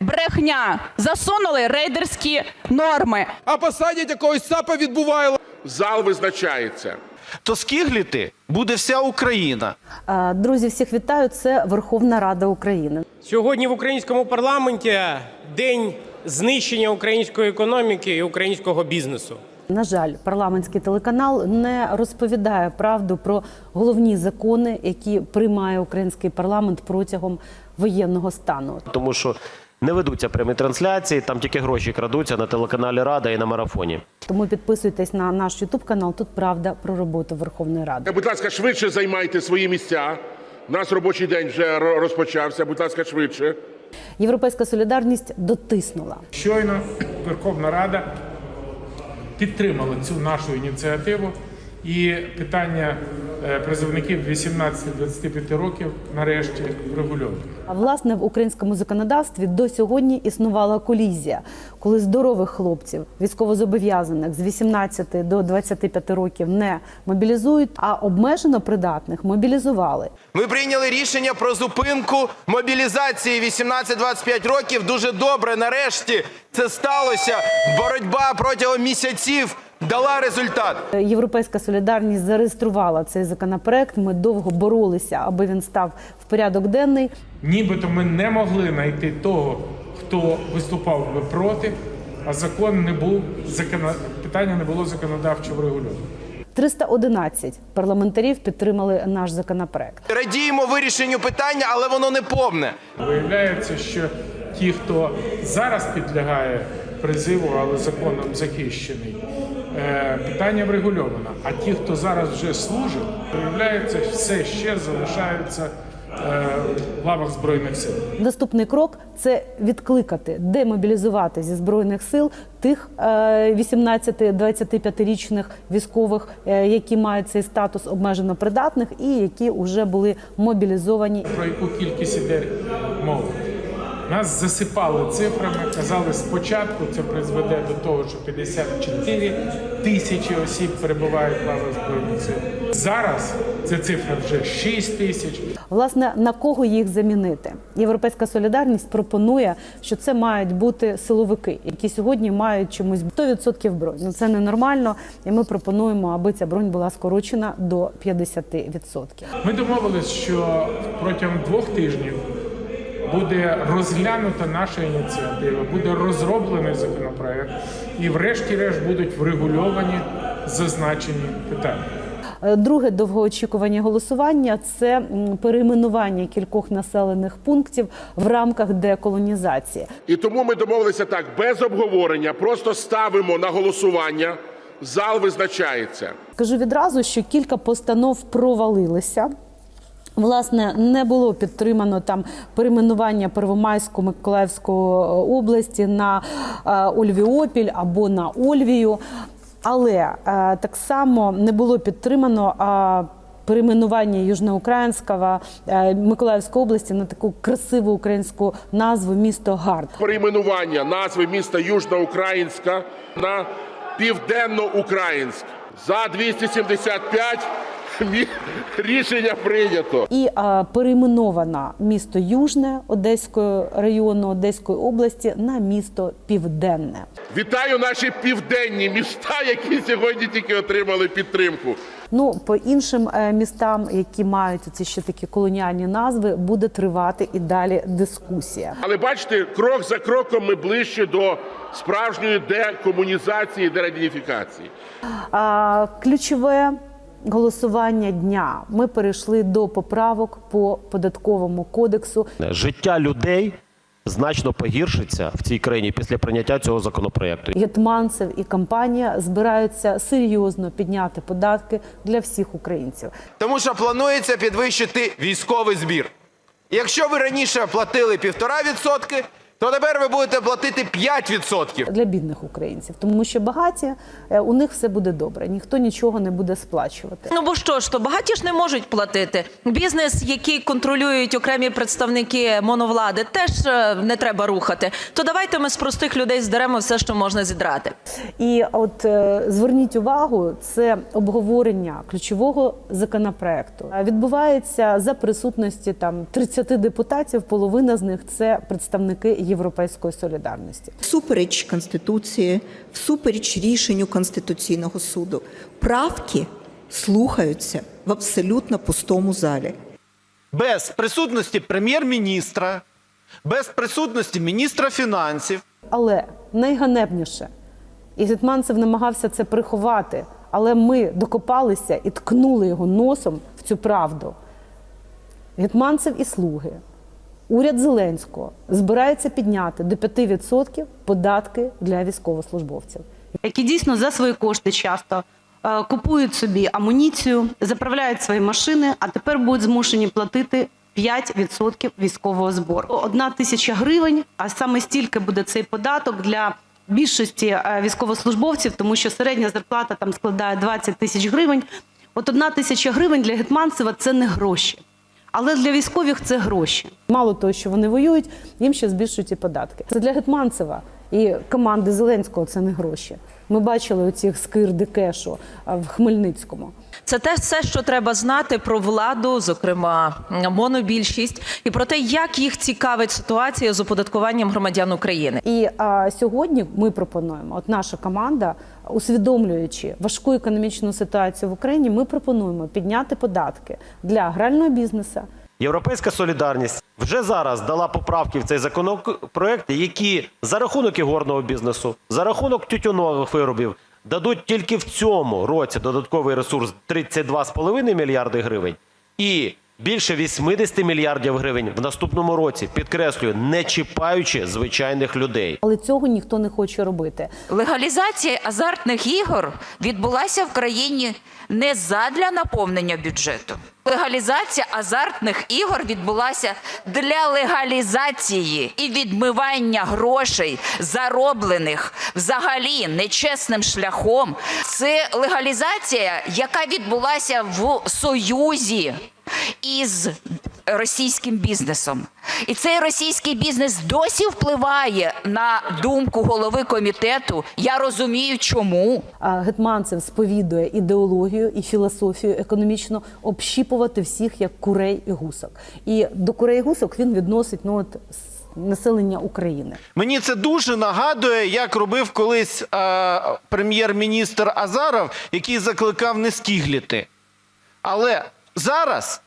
брехня. Засунули рейдерські норми. А посадять якогось САПа відбуває. Зал визначається. То скигліти буде вся Україна. Е, Друзі, всіх вітаю. Це Верховна Рада України. Сьогодні в українському парламенті день знищення української економіки і українського бізнесу. На жаль, парламентський телеканал не розповідає правду про головні закони, які приймає український парламент протягом воєнного стану. тому що не ведуться прямі трансляції, там тільки гроші крадуться на телеканалі Рада і на марафоні. Тому підписуйтесь на наш Ютуб канал. Тут правда про роботу Верховної Ради. Будь ласка, швидше займайте свої місця. У нас робочий день вже розпочався. Будь ласка, швидше. Європейська солідарність дотиснула. Щойно Верховна Рада підтримала цю нашу ініціативу, і питання призовників 18-25 років нарешті врегульовано. А власне в українському законодавстві до сьогодні існувала колізія, коли здорових хлопців, військовозобов'язаних з 18 до 25 років не мобілізують, а обмежено придатних мобілізували. Ми прийняли рішення про зупинку мобілізації 18-25 років. Дуже добре. Нарешті це сталося. Боротьба протягом місяців дала результат. Європейська солідарність зареєструвала цей законопроект. Ми довго боролися, аби він став в порядок денний. Нібито ми не могли знайти того, хто виступав би проти, а закон не був законо... питання не було законодавчо врегульовано. 311 парламентарів підтримали наш законопроект. Радіємо вирішенню питання, але воно не повне. Виявляється, що ті, хто зараз підлягає призиву, але законом захищений, е, питання врегульовано. А ті, хто зараз вже служить, виявляється, все ще залишаються е, в лавах збройних сил. Наступний крок це відкликати, демобілізувати зі збройних сил тих е, 18-25-річних військових, е, які мають цей статус обмежено придатних і які вже були мобілізовані. Про яку кількість іде мова? Нас засипали цифрами, казали спочатку це призведе до того, що 54 тисячі осіб перебувають в лавах збройних сил. Зараз ця цифра вже 6 тисяч. Власне, на кого їх замінити? Європейська солідарність пропонує, що це мають бути силовики, які сьогодні мають чомусь 100% бронь. Ну це ненормально, і ми пропонуємо, аби ця бронь була скорочена до 50%. Ми домовились, що протягом двох тижнів буде розглянута наша ініціатива, буде розроблений законопроект, і врешті-решт будуть врегульовані зазначені питання. Е, Друге довгоочікувані голосування це перейменування кількох населених пунктів в рамках деколонізації. І тому ми домовилися так, без обговорення, просто ставимо на голосування. Зал визначається. Скажу відразу, що кілька постанов провалилися. Власне, не було підтримано там перейменування Первомайську Миколаївської області на е, Ольвіопіль або на Ольвію. Але е, так само не було підтримано е, перейменування Южноукраїнського е, Миколаївської області на таку красиву українську назву місто Гард. Перейменування назви міста Южноукраїнська на Південноукраїнськ. За 275 мі- рішення прийнято. І а, перейменовано місто Южне Одеського району Одеської області на місто Південне. Вітаю наші південні міста, які сьогодні тільки отримали підтримку. Ну по іншим е, містам, які мають ці ще такі колоніальні назви, буде тривати і далі дискусія. Але бачите, крок за кроком ми ближче до справжньої декомунізації, дерадініфікації. А, ключове голосування дня. Ми перейшли до поправок по податковому кодексу. Життя людей значно погіршиться в цій країні після прийняття цього законопроекту. Гетманцев і компанія збираються серйозно підняти податки для всіх українців. Тому що планується підвищити військовий збір. Якщо ви раніше платили 1,5%, то тепер ви будете платити 5%. для бідних українців, тому що багаті е, у них все буде добре, ніхто нічого не буде сплачувати. Ну бо що ж то багаті ж не можуть платити. Бізнес, який контролюють окремі представники моновлади, теж е, не треба рухати. То давайте ми з простих людей здеремо все, що можна зідрати. І от е, зверніть увагу, це обговорення ключового законопроекту Е, відбувається за присутності там 30 депутатів. Половина з них це представники європейської солідарності. всупереч Конституції, всупереч рішенню Конституційного суду. Правки слухаються в абсолютно пустому залі. Без присутності прем'єр-міністра, без присутності міністра фінансів. Але найганебніше, і Гетманцев намагався це приховати, але ми докопалися і ткнули його носом в цю правду. Гетманцев і слуги, уряд Зеленського збирається підняти до 5% податки для військовослужбовців. які дійсно за свої кошти часто е, купують собі амуніцію, заправляють свої машини, а тепер будуть змушені платити 5% військового збору. Одна тисяча гривень, а саме стільки буде цей податок для більшості е, військовослужбовців, тому що середня зарплата там складає 20 тисяч гривень. От одна тисяча гривень для Гетманцева це не гроші. Але для військових це гроші. Мало того, що вони воюють, їм ще збільшують і податки. Це для Гетманцева і команди Зеленського це не гроші. Ми бачили оцих скирди кешу в Хмельницькому. Це те все, що треба знати про владу, зокрема монобільшість, і про те, як їх цікавить ситуація з оподаткуванням громадян України. І а, сьогодні ми пропонуємо, от наша команда, усвідомлюючи важку економічну ситуацію в Україні, ми пропонуємо підняти податки для грального бізнесу, Європейська солідарність вже зараз дала поправки в цей законопроект, які за рахунок ігорного бізнесу, за рахунок тютюнових виробів дадуть тільки в цьому році додатковий ресурс 32,5 мільярди гривень. І більше 80 мільярдів гривень в наступному році. Підкреслюю, не чіпаючи звичайних людей. але цього ніхто не хоче робити. Легалізація азартних ігор відбулася в країні не задля наповнення бюджету. Легалізація азартних ігор відбулася для легалізації і відмивання грошей, зароблених взагалі нечесним шляхом. Це легалізація, яка відбулася в союзі із російським бізнесом. І цей російський бізнес досі впливає на думку голови комітету. Я розумію, чому. А Гетманцев сповідує ідеологію і філософію економічно общіпувати всіх як курей і гусок. І до курей і гусок він відносить ну от населення України. Мені це дуже нагадує, як робив колись е, прем'єр-міністр Азаров, який закликав не скігліти. Але зараз,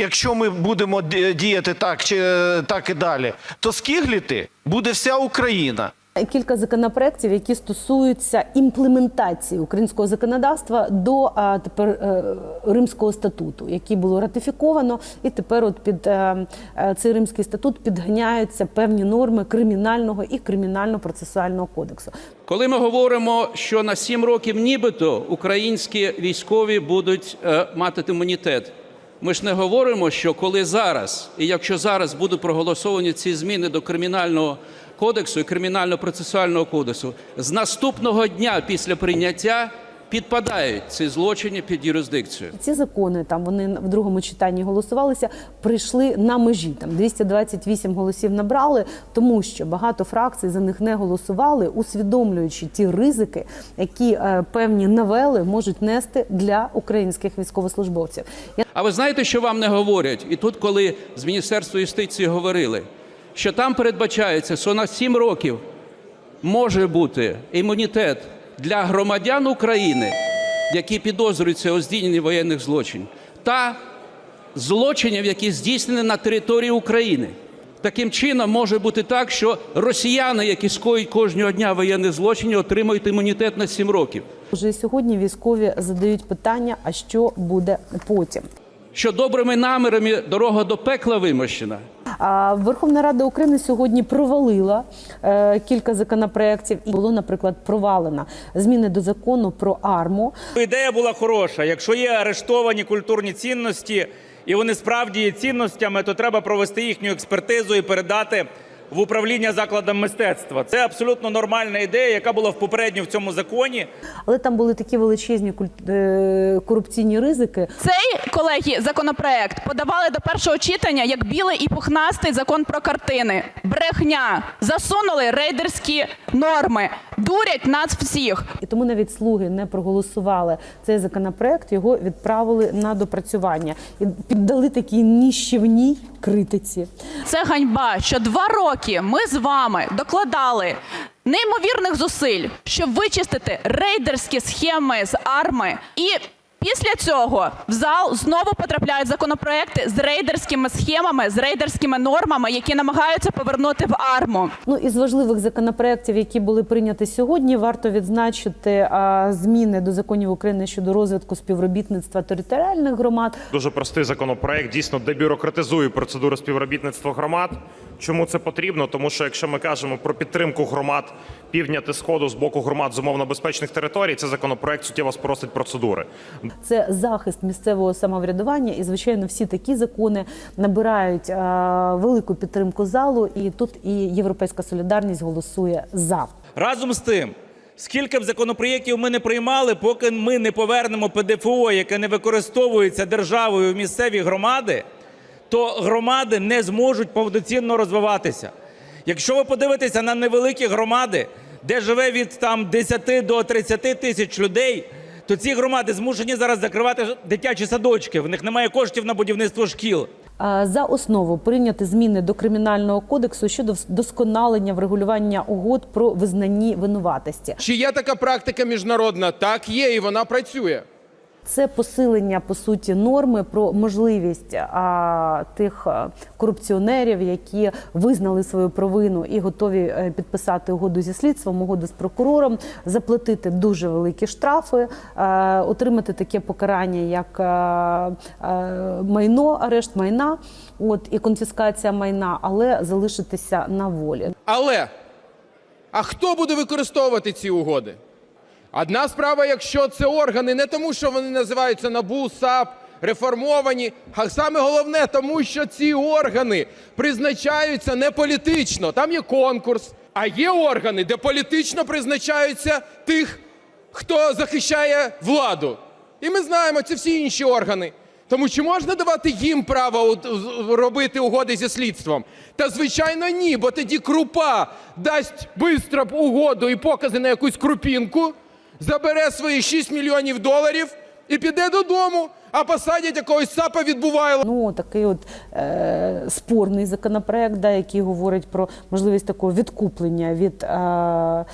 якщо ми будемо діяти так чи е, так і далі, то скігліти буде вся Україна. Кілька законопроєктів, які стосуються імплементації українського законодавства до а, тепер е, Римського статуту, який було ратифіковано, і тепер от під е, е, цей Римський статут підганяються певні норми кримінального і кримінально-процесуального кодексу. Коли ми говоримо, що на сім років нібито українські військові будуть е, мати імунітет, ми ж не говоримо, що коли зараз, і якщо зараз будуть проголосовані ці зміни до кримінального кодексу і кримінально-процесуального кодексу, з наступного дня після прийняття підпадають ці злочини під юрисдикцію. Ці закони там вони в другому читанні голосувалися, прийшли на межі. Там 228 голосів набрали, тому що багато фракцій за них не голосували, усвідомлюючи ті ризики, які е, певні новели можуть нести для українських військовослужбовців. Я А ви знаєте, що вам не говорять? І тут, коли з Міністерства юстиції говорили, що там передбачається, що на 7 років може бути імунітет для громадян України, які підозрюються у здійсненні воєнних злочинів, та злочинів, які здійснені на території України. Таким чином може бути так, що росіяни, які скоїть кожного дня воєнні злочини, отримують імунітет на 7 років. вже сьогодні військові задають питання: а що буде потім? Що добрими намірами дорога до пекла вимощена. Верховна Рада України сьогодні провалила е, кілька законопроєктів. І було, наприклад, провалена зміни до закону про арму. Ідея була хороша. Якщо є арештовані культурні цінності, і вони справді є цінностями, то треба провести їхню експертизу і передати в управління закладам мистецтва. Це абсолютно нормальна ідея, яка була в попередньо в цьому законі. Але там були такі величезні е, корупційні ризики. Цей колеги законопроект подавали до першого читання як білий і пухнастий закон про картини. Брехня засунули рейдерські норми, дурять нас всіх. І тому навіть слуги не проголосували цей законопроект, його відправили на допрацювання і піддали такій ніщівній критиці. Це ганьба, що два роки ми з вами докладали неймовірних зусиль, щоб вичистити рейдерські схеми з арми. І після цього в зал знову потрапляють законопроекти з рейдерськими схемами, з рейдерськими нормами, які намагаються повернути в арму. Ну із важливих законопроєктів, які були прийняті сьогодні, варто відзначити а, зміни до законів України щодо розвитку співробітництва територіальних громад. Дуже простий законопроект дійсно дебюрократизує процедуру співробітництва громад. Чому це потрібно? Тому що якщо ми кажемо про підтримку громад півдня та сходу з боку громад з умовно безпечних територій, цей законопроект суттєво спростить процедури. Це захист місцевого самоврядування, і звичайно, всі такі закони набирають а, велику підтримку залу. І тут і Європейська солідарність голосує за. Разом з тим, скільки б законопроєктів ми не приймали, поки ми не повернемо ПДФО, яке не використовується державою в місцеві громади, то громади не зможуть повноцінно розвиватися. Якщо ви подивитеся на невеликі громади, де живе від там 10 до 30 тисяч людей, то ці громади змушені зараз закривати дитячі садочки. В них немає коштів на будівництво шкіл. За основу прийняти зміни до кримінального кодексу щодо вдосконалення врегулювання угод про визнанні винуватості. Чи є така практика міжнародна? Так, є, і вона працює. Це посилення по суті норми про можливість а, тих корупціонерів, які визнали свою провину і готові е, підписати угоду зі слідством, угоду з прокурором, заплатити дуже великі штрафи, е, отримати таке покарання, як е, е, майно, арешт майна, от і конфіскація майна, але залишитися на волі. Але а хто буде використовувати ці угоди? Одна справа, якщо це органи, не тому, що вони називаються НАБУ, САП, реформовані, а саме головне, тому що ці органи призначаються не політично. Там є конкурс, а є органи, де політично призначаються тих, хто захищає владу. І ми знаємо, це всі інші органи. Тому чи можна давати їм право робити угоди зі слідством? Та звичайно ні, бо тоді крупа дасть швидко угоду і покази на якусь крупінку, забере свої 6 мільйонів доларів і піде додому, а посадять якогось сапа відбуває. Ну такий от е, спорний законопроект, да, який говорить про можливість такого відкуплення від е, е,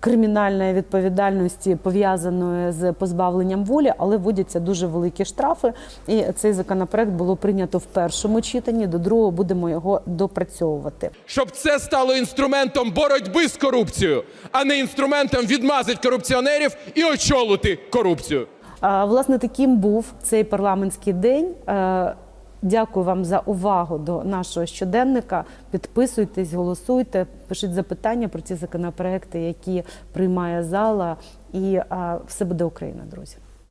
кримінальної відповідальності, пов'язаної з позбавленням волі, але вводяться дуже великі штрафи. І цей законопроект було прийнято в першому читанні. До другого будемо його допрацьовувати. Щоб це стало інструментом боротьби з корупцією, а не інструментом відмазати корупціонерів і очолити корупцію. Власне, таким був цей парламентський день. Е, Дякую вам за увагу до нашого щоденника. Підписуйтесь, голосуйте, пишіть запитання про ці законопроекти, які приймає зала, і все буде Україна, друзі.